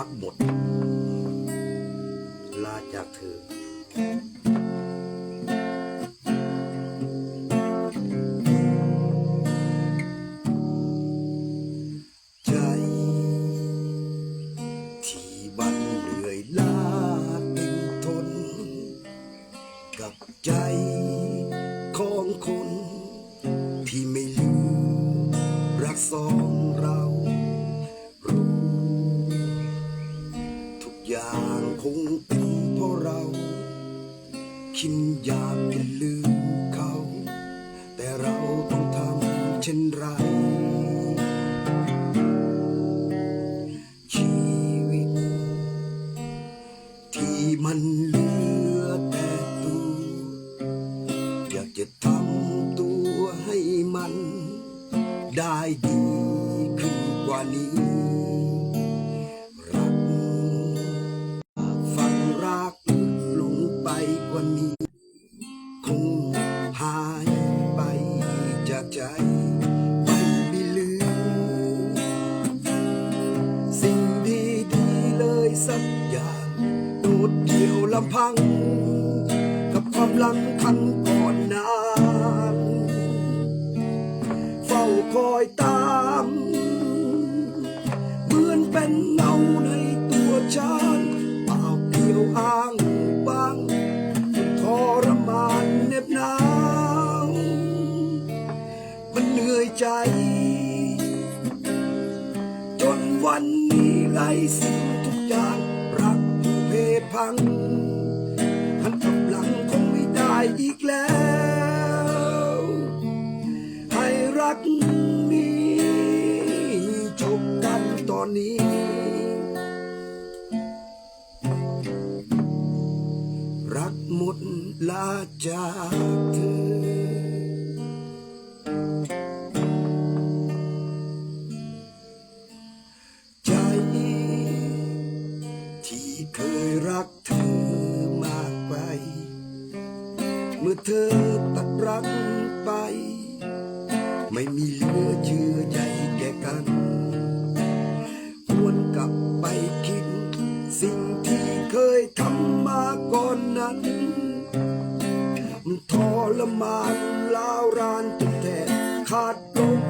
รักหมด ลาจากเธอ ใจ ที่บันเหนื่อยล้าตึงทน กับใจของคน ที่ไม่ลืมรักสองเรา คงเป็นเพราะเรา คิดอยากจะลืมเขา แต่เราต้องทำเช่นไร ชีวิต ที่มันเหลือแต่ตัว อยากจะทำตัวให้มัน ได้ดีขึ้นกว่านี้ คงหายไปจากใจ ไม่มีลือสิ่งดีๆเลยสักอย่างโดดเดี่ยวลำพัง กับความหลังคันก่อนนานเฝ้าคอยตาม เหมือนเป็นเงาในตัวฉัน มันเหนื่อยใจ จนวันนี้ไร้สิ่งทุกอย่างรักผู้เพพังหันกลับหลังคงไม่ได้อีกแล้ว ให้รักนี้จบกันตอนนี้ รักหมดลาจากเธอ ที่เคยรักเธอมากไป เมื่อเธอตัดรักไป ไม่มีเหลือเชื่อใจแก่กันหวนกลับไปคิด สิ่งที่เคยทำมาก่อนนั้น มันทรมานล้าวรานจนแทบขาดลม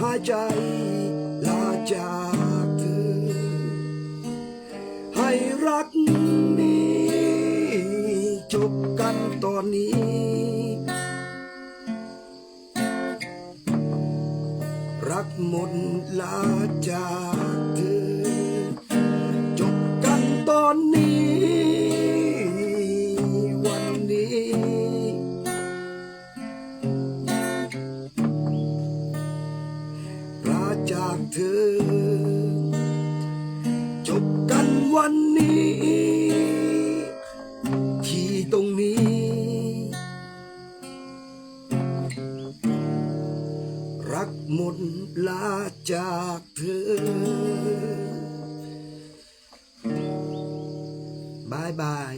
หายใจลาจากเธอให้ รักนี้จบกันตอนนี้ รักหมดลาจากเธอจบกันตอนนี้ วันนี้ ลาจากเธอ วันนี้ ที่ตรงนี้ รักหมดลาจากเธอบายบาย